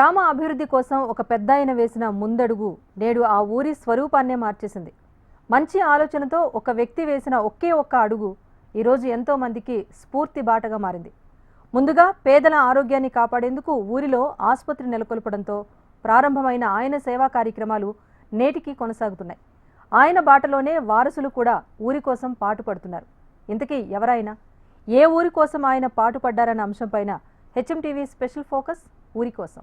గ్రామ అభివృద్ధి కోసం ఒక పెద్ద ఆయన వేసిన ముందడుగు నేడు ఆ ఊరి స్వరూపాన్నే మార్చేసింది. మంచి ఆలోచనతో ఒక వ్యక్తి వేసిన ఒకే ఒక్క అడుగు ఈరోజు ఎంతో మందికి స్ఫూర్తి బాటగా మారింది. ముందుగా పేదల ఆరోగ్యాన్ని కాపాడేందుకు ఊరిలో ఆసుపత్రి నెలకొల్పడంతో ప్రారంభమైన ఆయన సేవా కార్యక్రమాలు నేటికి కొనసాగుతున్నాయి. ఆయన బాటలోనే వారసులు కూడా ఊరి కోసం పాటుపడుతున్నారు ఇంతకీ ఎవరైనా ఏ ఊరి కోసం ఆయన పాటుపడ్డారన్న అంశంపైన హెచ్ఎంటీవీ స్పెషల్ ఫోకస్ ఊరి కోసం.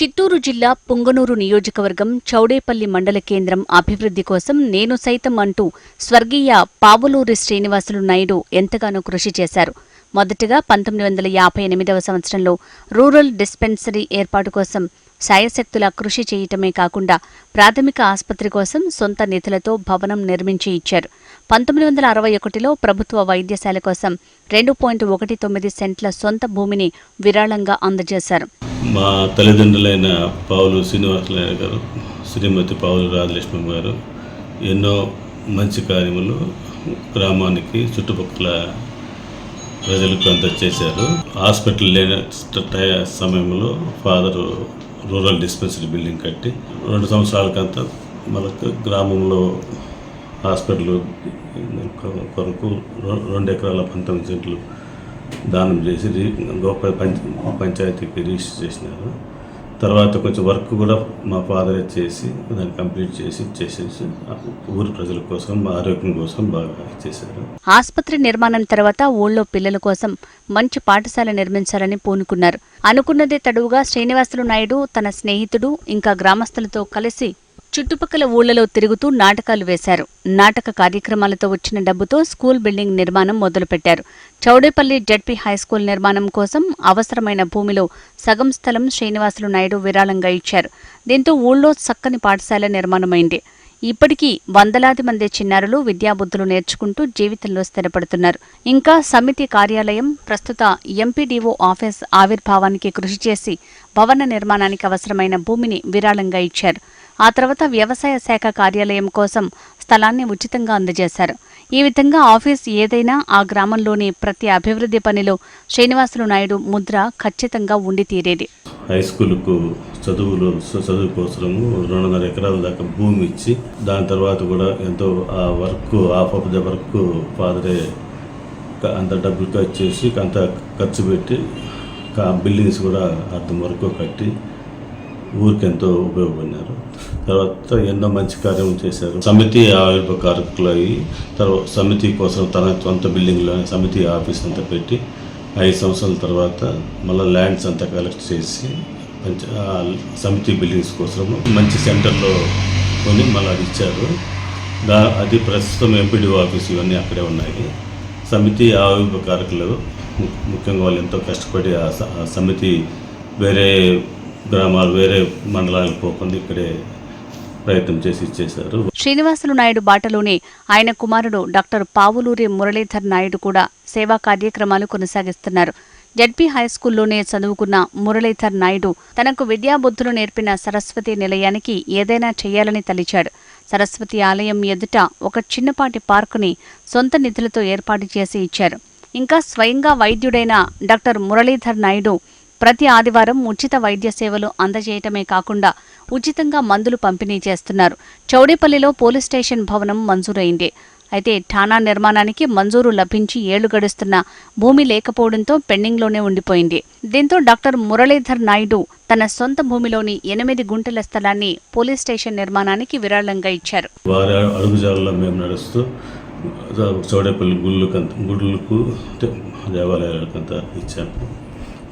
చిత్తూరు జిల్లా పుంగనూరు నియోజకవర్గం చౌడేపల్లి మండల కేంద్రం అభివృద్ధి కోసం నేను సైతం అంటూ స్వర్గీయ పావులూరి శ్రీనివాసులు నాయుడు ఎంతగానో కృషి చేశారు. మొదటగా పంతొమ్మిది వందల యాభై ఎనిమిదవ సంవత్సరంలో రూరల్ డిస్పెన్సరీ ఏర్పాటు కోసం శాయశక్తుల కృషి చేయటమే కాకుండా ప్రాథమిక ఆసుపత్రి కోసం సొంత నిధులతో భవనం నిర్మించి ఇచ్చారు. పంతొమ్మిది వందల అరవై ఒకటిలో ప్రభుత్వ వైద్యశాల కోసం రెండు పాయింట్ ఒకటి తొమ్మిది సెంట్ల సొంత భూమిని విరాళంగా అందజేశారు. మా తల్లిదండ్రులైన పావులు శ్రీనివాసరాయణ గారు శ్రీమతి పావులు రాజలక్ష్మి గారు ఎన్నో మంచి కార్యములు గ్రామానికి చుట్టుపక్కల ప్రజలకు అంత చేశారు హాస్పిటల్ లేని సమయంలో ఫాదరు రూరల్ డిస్పెన్సరీ బిల్డింగ్ కట్టి రెండు సంవత్సరాలకంతా మనకు గ్రామంలో హాస్పిటల్ కొరకు రెండు ఎకరాల పంతొమ్మిది సెంట్లు దానం చేసి రి- గొప్ప పంచ పంచాయతీకి రిజిస్టర్ చేసినారు. తర్వాత కొంచెం వర్క్ కూడా మా ఫాదరే చేసి దాన్ని కంప్లీట్ చేసి చేసేసి ఊరి ప్రజల కోసం మా ఆరోగ్యం కోసం బాగా చేశారు. ఆసుపత్రి నిర్మాణం తర్వాత ఊళ్ళో పిల్లల కోసం మంచి పాఠశాల నిర్మించాలని పూనుకున్నారు. అనుకున్నదే తడువుగా శ్రీనివాసులు నాయుడు తన స్నేహితుడు ఇంకా గ్రామస్తులతో కలిసి చుట్టుపక్కల ఊళ్ళలో తిరుగుతూ నాటకాలు వేశారు. నాటక కార్యక్రమాలతో వచ్చిన డబ్బుతో స్కూల్ బిల్డింగ్ నిర్మాణం మొదలుపెట్టారు. చౌడేపల్లి జడ్పీ హైస్కూల్ నిర్మాణం కోసం అవసరమైన భూమిలో సగం స్థలం శ్రీనివాసులు నాయుడు విరాళంగా ఇచ్చారు. దీంతో ఊళ్ళో చక్కని పాఠశాల నిర్మాణమైంది. ఇప్పటికీ వందలాది మంది చిన్నారులు విద్యాబుద్ధులు నేర్చుకుంటూ జీవితంలో స్థిరపడుతున్నారు. ఇంకా సమితి కార్యాలయం ప్రస్తుత ఎంపీడీఓ ఆఫీస్ ఆవిర్భావానికి కృషి చేసి భవన నిర్మాణానికి అవసరమైన భూమిని విరాళంగా ఇచ్చారు. ఆ తర్వాత వ్యవసాయ శాఖ కార్యాలయం కోసం స్థలాన్ని ఉచితంగా అందజేశారు. ఈ విధంగా ఆఫీస్ ఏదైనా ఆ గ్రామంలోని ప్రతి అభివృద్ధి పనిలో శ్రీనివాసులు నాయుడు ముద్ర ఖచ్చితంగా ఉండి తీరేది. హై స్కూల్కు చదువులు చదువు కోసము రెండున్నర ఎకరాల దాకా భూమి ఇచ్చి దాని తర్వాత కూడా ఎంతో ఆ work of of the work ఫాదరే అంత డబ్బులు ఖర్చు చేసి అంత ఖర్చు పెట్టి బిల్డింగ్స్ కూడా అర్థం వరకు కట్టి ఊరికి ఎంతో ఉపయోగపడినారు. తర్వాత ఎన్నో మంచి కార్యం చేశారు. సమితి ఆయుర్వ కార్యకులు అయ్యి తర్వాత సమితి కోసం తన సొంత బిల్డింగ్లో సమితి ఆఫీస్ అంతా పెట్టి ఐదు సంవత్సరాల తర్వాత మళ్ళీ ల్యాండ్స్ అంతా కలెక్ట్ చేసి మంచి సమితి బిల్డింగ్స్ కోసం మంచి సెంటర్లో కొని మళ్ళీ అది ఇచ్చారు. దా అది ప్రస్తుతం ఎంపీడీఓ ఆఫీస్ ఇవన్నీ అక్కడే ఉన్నాయి. సమితి ఆవిర్భ కార్కులు ము- ముఖ్యంగా వాళ్ళు ఎంతో కష్టపడి ఆ సమితి వేరే గ్రామాలు వేరే మండలాలకు పోకుండా ఇక్కడే ప్రయత్నం చేసి ఇచ్చేశారు. శ్రీనివాసులు నాయుడు బాటలోనే ఆయన కుమారుడు డాక్టర్ పావులూరి మురళీధర్ నాయుడు కూడా సేవా కార్యక్రమాలు కొనసాగిస్తున్నారు. జడ్పీ హైస్కూల్లోనే చదువుకున్న మురళీధర్ నాయుడు తనకు విద్యాబుద్ధులు నేర్పిన సరస్వతి నిలయానికి ఏదైనా చేయాలని తలిచాడు. సరస్వతి ఆలయం ఎదుట ఒక చిన్నపాటి పార్కుని సొంత నిధులతో ఏర్పాటు చేసి ఇచ్చారు. ఇంకా స్వయంగా వైద్యుడైన డాక్టర్ మురళీధర్ నాయుడు ప్రతి ఆదివారం ఉచిత వైద్య సేవలు అందజేయటమే కాకుండా ఉచితంగా మందులు పంపిణీ చేస్తున్నారు. చౌడేపల్లిలో పోలీస్ స్టేషన్ భవనం మంజూరైంది. అయితే ఠాణా నిర్మాణానికి మంజూరు లభించి ఏళ్ళు గడుస్తున్న భూమి లేకపోవడంతో పెండింగ్లోనే ఉండిపోయింది. దీంతో డాక్టర్ మురళీధర్ నాయుడు తన సొంత భూమిలోని ఎనిమిది గుంటల స్థలాన్ని పోలీస్ స్టేషన్ నిర్మాణానికి విరాళంగా ఇచ్చారు. వారి మేము నడుస్తూ చౌడేపల్లి గుళ్ళకంత గుళ్ళకు దేవాలయాలకు అంతా ఇచ్చాము.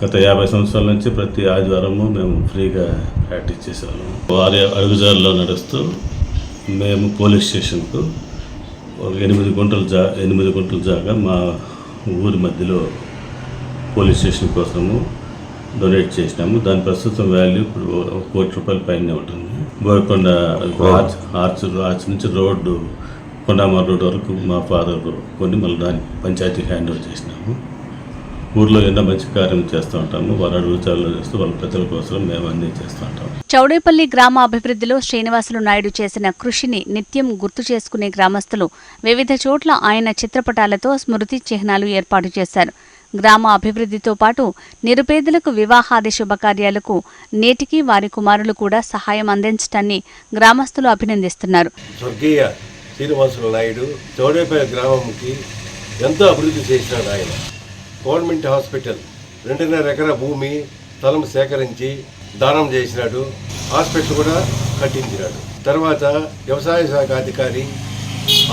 గత యాభై సంవత్సరాల నుంచి ప్రతి ఆదివారము మేము ఫ్రీగా ప్రాక్టీస్ చేసేవాళ్ళం. వారి అడుగుజాడలో నడుస్తూ మేము పోలీస్ స్టేషన్కు ఒక ఎనిమిది గుంటల జా ఎనిమిది గుంటల జాగా మా ఊరి మధ్యలో పోలీస్ స్టేషన్ కోసము డొనేట్ చేసినాము. దాని ప్రస్తుతం వాల్యూ ఇప్పుడు ఒక కోటి రూపాయల పైన ఉంటుంది. బోయకొండ ఆర్చ్ ఆర్చ్ ఆర్చ్ నుంచి రోడ్డు కొండామర్ రోడ్ వరకు మా ఫాదర్ కొన్ని మళ్ళీ దాన్ని పంచాయతీ హ్యాండ్ ఓవర్ చేసినాము. ఊర్లో ఎన్నో మంచి కార్యం చేస్తూ ఉంటాము. వాళ్ళ చేస్తూ వాళ్ళ పెద్దల కోసం మేము అన్నీ చేస్తూ ఉంటాము. చౌడేపల్లి గ్రామ అభివృద్ధిలో శ్రీనివాసులు నాయుడు చేసిన కృషిని నిత్యం గుర్తు చేసుకునే గ్రామస్తులు వివిధ చోట్ల ఆయన చిత్రపటాలతో స్మృతి చిహ్నాలు ఏర్పాటు చేశారు. గ్రామ అభివృద్ధితో పాటు నిరుపేదలకు వివాహాది శుభకార్యాలకు నేటికి వారి కుమారులు కూడా సహాయం అందించడాన్ని గ్రామస్తులు అభినందిస్తున్నారు. స్వర్గీయ శ్రీనివాసులు నాయుడు చౌడేపల్లి గ్రామంకి ఎంతో అభివృద్ధి చేసినాడు ఆయన. గవర్నమెంట్ హాస్పిటల్ రెండున్నర ఎకర భూమి స్థలం సేకరించి దానం చేసినాడు. హాస్పిటల్ కూడా కట్టించినాడు. తర్వాత వ్యవసాయ శాఖ అధికారి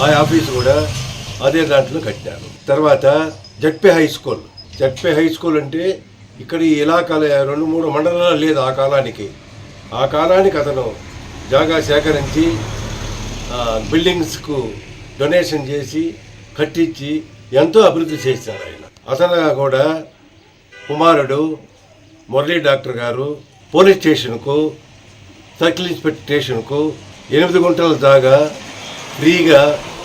ఆ ఆఫీస్ కూడా అదే దాంట్లో కట్టినారు. తర్వాత ZP high school. ZP high school అంటే ఇక్కడ ఈ ఇలాకాల రెండు మూడు మండలాలు లేదు ఆ కాలానికి. ఆ కాలానికి అతను జాగా సేకరించి బిల్డింగ్స్కు డొనేషన్ చేసి కట్టించి ఎంతో అభివృద్ధి చేశారు ఆయన. అతను కూడా కుమారుడు మురళీ డాక్టర్ గారు పోలీస్ స్టేషన్కు సర్కిల్ ఇన్స్పెక్టర్ స్టేషన్కు ఎనిమిది గుంటల దాగా ఫ్రీగా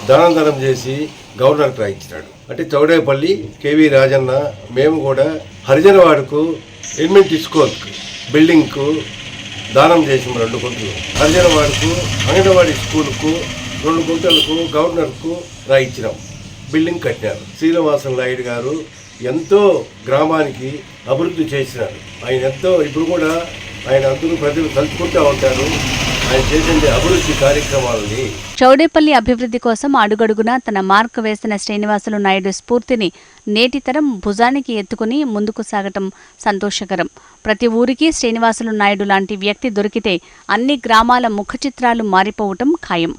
దానం దానం చేసి గవర్నర్కి రాయించినాడు. అంటే చౌడేపల్లి కేవీ రాజన్న మేము కూడా హరిజనవాడకు ఎన్మెంట్ స్కూల్కి బిల్డింగ్కు దానం చేసాము రెండు గుంటలు. హరిజనవాడకు అంగన్వాడీ స్కూల్కు రెండు గుంటలకు గవర్నర్కు రాయించినాం. బిల్డింగ్ కట్టారు. శ్రీనివాసం నాయుడు గారు ఎంతో గ్రామానికి అభివృద్ధి చేసినారు. ఆయన ఎంతో ఇప్పుడు కూడా ఆయన అందరూ ప్రజలు కలుసుకుంటూ ఉంటారు. ఆయన చేసిన అభివృద్ధి కార్యక్రమాలని. చౌడేపల్లి అభివృద్ధి కోసం అడుగడుగునా తన మార్క్ వేసిన శ్రీనివాసులు నాయుడు స్ఫూర్తిని నేటితరం భుజానికి ఎత్తుకుని ముందుకు సాగటం సంతోషకరం. ప్రతి ఊరికి శ్రీనివాసులు నాయుడు లాంటి వ్యక్తి దొరికితే అన్ని గ్రామాల ముఖ చిత్రాలు మారిపోవటం ఖాయం.